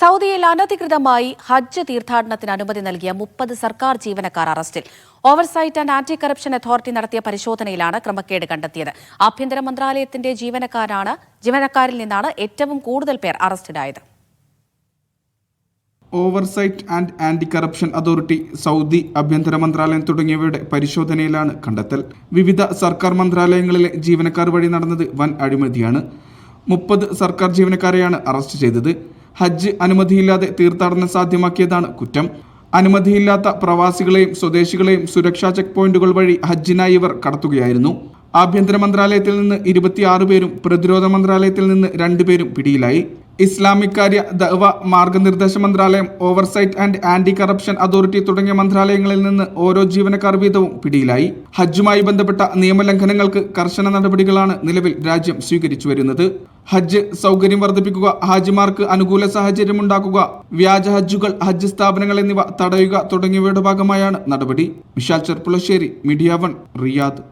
സൗദിയിൽ അനധികൃതമായി ഹജ്ജ് തീർത്ഥാടനത്തിന് അനുമതി നൽകിയ മുപ്പത് സർക്കാർ ജീവനക്കാർ അറസ്റ്റിൽ. Oversight and anti corruption authority നടത്തിയ പരിശോധനയിലാണ് ക്രമക്കേട് കണ്ടെത്തിയത്. ആഭ്യന്തര മന്ത്രാലയത്തിന്റെ ജീവനക്കാരാണ് ജീവനക്കാരിൽ നിന്നാണ് ഏറ്റവും കൂടുതൽ പേർ അറസ്റ്റിലായത്. Oversight and anti corruption authority Saudi ആഭ്യന്തര മന്ത്രാലയം തുടങ്ങിയവയുടെ പരിശോധനയിലാണ് കണ്ടെത്തൽ. വിവിധ സർക്കാർ മന്ത്രാലയങ്ങളിലെ ജീവനക്കാർ വഴി നടന്നത് വൻ അഴിമതിയാണ്. മുപ്പത് സർക്കാർ ജീവനക്കാരെയാണ് അറസ്റ്റ് ചെയ്തത്. ഹജ്ജ് അനുമതിയില്ലാതെ തീർത്ഥാടനം സാധ്യമാക്കിയതാണ് കുറ്റം. അനുമതിയില്ലാത്ത പ്രവാസികളെയും സ്വദേശികളെയും സുരക്ഷാ ചെക്ക് പോയിന്റുകൾ വഴി ഹജ്ജിനായി ഇവർ കടത്തുകയായിരുന്നു. ആഭ്യന്തര മന്ത്രാലയത്തിൽ നിന്ന് ഇരുപത്തിയാറ് പേരും പ്രതിരോധ മന്ത്രാലയത്തിൽ നിന്ന് രണ്ടുപേരും പിടിയിലായി. ഇസ്ലാമിക് കാര്യ ദവ മാർഗനിർദ്ദേശ മന്ത്രാലയം oversight and anti corruption authority തുടങ്ങിയ മന്ത്രാലയങ്ങളിൽ നിന്ന് ഓരോ ജീവനക്കാർ വീതവും പിടിയിലായി. ഹജ്ജുമായി ബന്ധപ്പെട്ട നിയമലംഘനങ്ങൾക്ക് കർശന നടപടികളാണ് നിലവിൽ രാജ്യം സ്വീകരിച്ചു വരുന്നത്. ഹജ്ജ് സൗകര്യം വർദ്ധിപ്പിക്കുക ഹാജിമാർക്ക് അനുകൂല സാഹചര്യം ഉണ്ടാക്കുക വ്യാജ ഹജ്ജുകൾ ഹജ്ജ് സ്ഥാപനങ്ങൾ എന്നിവ തടയുക തുടങ്ങിയവയുടെ ഭാഗമായാണ് നടപടി. Vishal Cherpulassery media one Riyadh.